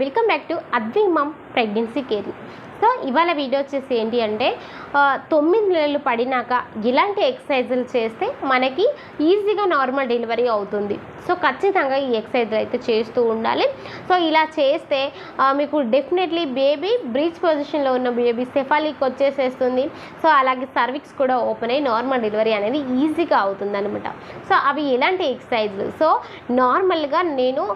Welcome back to Advi pregnancy care so ఇవాళ video వచ్చేసి ఏంటి అంటే తొమ్మిది నెలలు పడినాక ఇలాంటి ఎక్సర్సైజులు చేస్తే మనకి ఈజీగా నార్మల్ డెలివరీ అవుతుంది. సో ఖచ్చితంగా ఈ ఎక్సర్సైజులు అయితే చేస్తూ ఉండాలి. సో ఇలా చేస్తే మీకు డెఫినెట్లీ బేబీ బ్రీచ్ పొజిషన్లో ఉన్న బేబీ సెఫాలిక్ వచ్చేసేస్తుంది. సో అలాగే సర్విక్స్ కూడా ఓపెన్ అయ్యి నార్మల్ డెలివరీ అనేది ఈజీగా అవుతుందనమాట సో అవి ఎలాంటి ఎక్సర్సైజ్లు సో నార్మల్గా నేను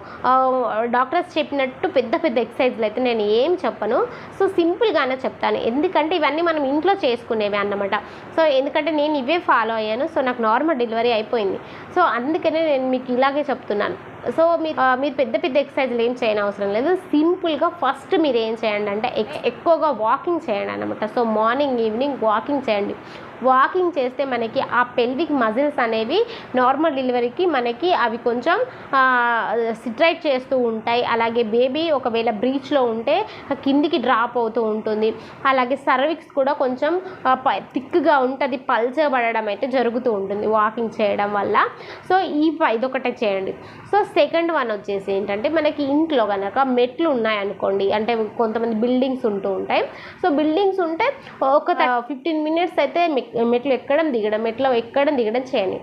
డాక్టర్స్ చెప్పినట్టు పెద్ద పెద్ద ఎక్సర్సైజులు అయితే నేను ఏం చెప్పను. సో సింపుల్గానే చెప్తాను. ఎందుకంటే ఇవన్నీ మనం ఇంట్లో చేసుకునేవి అన్నమాట. సో ఎందుకంటే నేను ఇవే ఫాలో అయ్యాను. సో నాకు నార్మల్ డెలివరీ అయిపోయింది. సో అందుకనే నేను మీకు ఇలాగే చెప్తున్నాను. సో మీరు మీరు పెద్ద పెద్ద ఎక్సర్సైజ్లు ఏం చేయని అవసరం లేదు. సింపుల్గా ఫస్ట్ మీరు ఏం చేయండి అంటే ఎక్- ఎక్కువగా వాకింగ్ చేయండి అనమాట సో మార్నింగ్ ఈవినింగ్ వాకింగ్ చేయండి. వాకింగ్ చేస్తే మనకి ఆ పెల్విక్ మజిల్స్ అనేవి నార్మల్ డెలివరీకి మనకి అవి కొంచెం సిట్రైట్ చేస్తూ ఉంటాయి. అలాగే బేబీ ఒకవేళ బ్రీచ్లో ఉంటే కిందికి డ్రాప్ అవుతూ ఉంటుంది. అలాగే సర్విక్స్ కూడా కొంచెం థిక్గా ఉంటుంది. పల్చబడడం అయితే జరుగుతూ ఉంటుంది వాకింగ్ చేయడం వల్ల. సో ఈ ఇదొకటే చేయండి. సో సెకండ్ వన్ వచ్చేసి ఏంటంటే మనకి ఇంట్లో కనుక మెట్లు ఉన్నాయనుకోండి అంటే కొంతమంది బిల్డింగ్స్ ఉంటూ ఉంటాయి. సో బిల్డింగ్స్ ఉంటే ఒక ఫిఫ్టీన్ మినిట్స్ అయితే మెట్లు ఎక్కడం దిగడం మెట్లో ఎక్కడం దిగడం చేయండి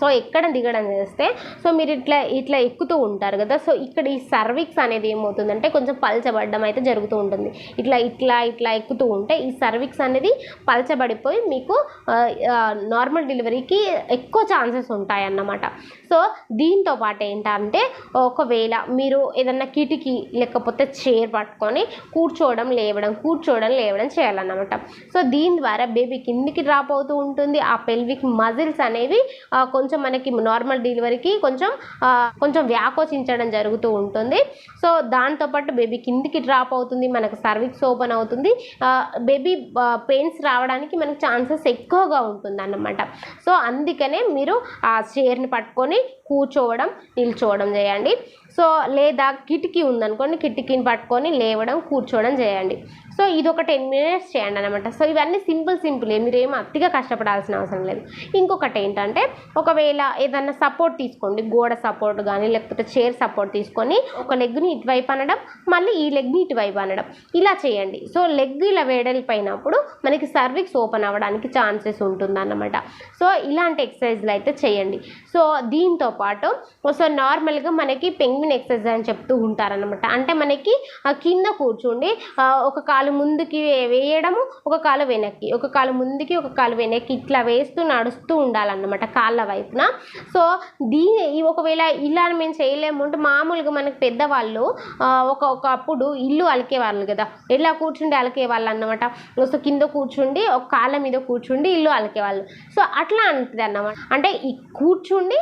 సో ఎక్కడ దిగడం చేస్తే సో మీరు ఇట్లా ఇట్లా ఎక్కుతూ ఉంటారు కదా సో ఇక్కడ ఈ సర్విక్స్ అనేది ఏమవుతుందంటే కొంచెం పల్చబడడం అయితే జరుగుతూ ఉంటుంది. ఇట్లా ఇట్లా ఇట్లా ఎక్కుతూ ఉంటే ఈ సర్విక్స్ అనేది పల్చబడిపోయి మీకు నార్మల్ డెలివరీకి ఎక్కువ ఛాన్సెస్ ఉంటాయి అన్నమాట సో దీంతో పాటు ఏంటంటే ఒకవేళ మీరు ఏదన్నా కిటికీ లేకపోతే చైర్ పట్టుకొని కూర్చోవడం లేవడం కూర్చోవడం లేవడం చేయాలన్నమాట. సో దీని ద్వారా బేబీ కిందికి డ్రాప్ అవుతూ ఉంటుంది. ఆ పెల్విక్ మజిల్స్ అనేవి కొంచెం మనకి నార్మల్ డెలివరీకి కొంచెం కొంచెం వ్యాకోచించడం జరుగుతూ ఉంటుంది. సో దాంతోపాటు బేబీ కిందికి డ్రాప్ అవుతుంది మనకు సర్విక్స్ ఓపెన్ అవుతుంది. బేబీ పెయిన్స్ రావడానికి మనకి ఛాన్సెస్ ఎక్కువగా ఉంటుంది అన్నమాట సో అందుకనే మీరు ఆ చైర్ని పట్టుకొని కూర్చోవడం నిల్చోవడం చేయండి. సో లేదా కిటికీ ఉందనుకోండి కిటికీని పట్టుకొని లేవడం కూర్చోవడం చేయండి. సో ఇది ఒక టెన్ మినిట్స్ చేయండి అనమాట సో ఇవన్నీ సింపుల్ సింపుల్ మీరు ఏం అతిగా కష్టపడాల్సిన అవసరం లేదు. ఇంకొకటి ఏంటంటే ఒకవేళ ఏదన్నా సపోర్ట్ తీసుకోండి గోడ సపోర్ట్ కానీ లేకపోతే చైర్ సపోర్ట్ తీసుకొని ఒక లెగ్ని ఇటువైపు అనడం మళ్ళీ ఈ లెగ్ని ఇటువైపు అనడం ఇలా చేయండి. సో లెగ్ ఇలా వేడలిపోయినప్పుడు మనకి సర్విక్స్ ఓపెన్ అవ్వడానికి ఛాన్సెస్ ఉంటుందన్నమాట. సో ఇలాంటి ఎక్సర్సైజ్లు అయితే చేయండి. సో దీంతో పాటు సో నార్మల్గా మనకి పెంగ్విన్ ఎక్సర్సైజ్ అని చెప్తూ ఉంటారనమాట అంటే మనకి కింద కూర్చుండి ఒక కాలు ముందుకి వేయడము ఒక కాలు వెనక్కి. ఒక కాలు ముందుకి ఒక కాలు వెనక్కి. ఇట్లా వేస్తూ నడుస్తూ ఉండాలన్నమాట కాళ్ళ వైపున. సో దీని ఒకవేళ ఇలా మేము చేయలేము అంటే మామూలుగా మనకి పెద్దవాళ్ళు ఒక ఒకప్పుడు ఇల్లు అలికేవాళ్ళు కదా. ఎలా కూర్చుండి అలికేవాళ్ళు అన్నమాట. సో కింద కూర్చుండి ఒక కాళ్ళ మీద కూర్చుండి ఇల్లు అలికేవాళ్ళు. సో అట్లా అంటుంది అన్నమాట అంటే ఈ కూర్చుండి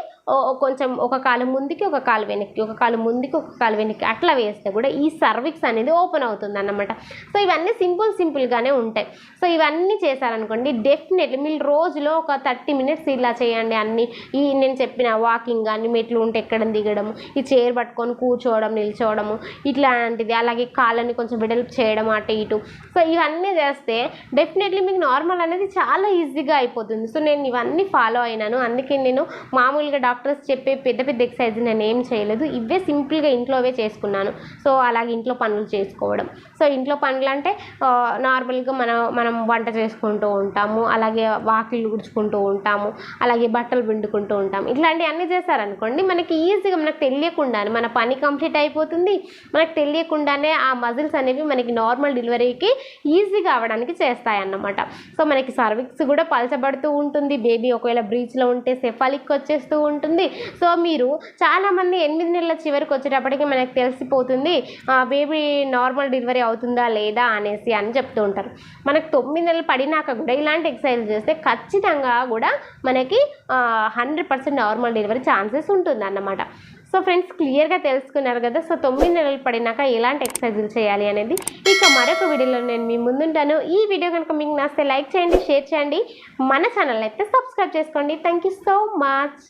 కొంచెం ఒక కాలు ముందుకి ఒక కాలు వెనక్కి ఒక కాలు ముందుకి ఒక కాలు వెనక్కి అట్లా వేస్తే కూడా ఈ సర్విక్స్ అనేది ఓపెన్ అవుతుంది అన్నమాట సో ఇవన్నీ సింపుల్ సింపుల్గానే ఉంటాయి. సో ఇవన్నీ చేశారనుకోండి డెఫినెట్లీ మీరు రోజులో ఒక థర్టీ మినిట్స్ ఇలా చేయండి అన్ని. ఈ నేను చెప్పిన వాకింగ్ కానీ మెట్లు ఉంటే ఎక్కడం దిగడము ఈ చైర్ పట్టుకొని కూర్చోవడం నిల్చోవడము ఇట్లాంటిది. అలాగే కాళ్ళని కొంచెం వెడల్పు చేయడం అటు ఇటు. సో ఇవన్నీ చేస్తే డెఫినెట్లీ మీకు నార్మల్ అనేది చాలా ఈజీగా అయిపోతుంది. సో నేను ఇవన్నీ ఫాలో అయినాను. అందుకే నేను మామూలుగా డాక్టర్స్ చెప్పే పెద్ద పెద్ద ఎక్సర్సైజ్ నేను ఏం చేయలేదు. ఇవే సింపుల్గా ఇంట్లోవే చేసుకున్నాను. సో అలాగే ఇంట్లో పనులు చేసుకోవడం. సో ఇంట్లో పనులు అంటే నార్మల్గా మనం మనం వంట చేసుకుంటూ ఉంటాము. అలాగే వాకిళ్ళు ఉడుచుకుంటూ ఉంటాము. అలాగే బట్టలు పిండుకుంటూ ఉంటాము. ఇట్లాంటివి అన్నీ చేశారనుకోండి మనకి ఈజీగా మనకు తెలియకుండానే మన పని కంప్లీట్ అయిపోతుంది. మనకు తెలియకుండానే ఆ మజిల్స్ అనేవి మనకి నార్మల్ డెలివరీకి ఈజీగా అవ్వడానికి చేస్తాయన్నమాట. సో మనకి సర్విక్స్ కూడా పలచబడుతూ ఉంటుంది. బేబీ ఒకవేళ బ్రీచ్లో ఉంటే సెఫాలిక్ వచ్చేస్తూ ఉంటుంది ఉంటుంది. సో మీరు చాలామంది ఎనిమిది నెలల చివరికి వచ్చేటప్పటికి మనకు తెలిసిపోతుంది బేబీ నార్మల్ డెలివరీ అవుతుందా లేదా అనేసి అని చెప్తూ ఉంటారు. మనకు తొమ్మిది నెలలు పడినాక కూడా ఇలాంటి ఎక్సర్సైజ్ చేస్తే ఖచ్చితంగా కూడా మనకి hundred percent normal delivery chances ఉంటుంది అన్నమాట సో ఫ్రెండ్స్ క్లియర్గా తెలుసుకున్నారు కదా సో తొమ్మిది నెలలు పడినాక ఎలాంటి ఎక్సర్సైజులు చేయాలి అనేది. ఇక మరొక వీడియోలో నేను మీ ముందుంటాను. ఈ వీడియో కనుక మీకు నచ్చితే లైక్ చేయండి షేర్ చేయండి. మన ఛానల్ అయితే సబ్స్క్రైబ్ చేసుకోండి. Thank you so much.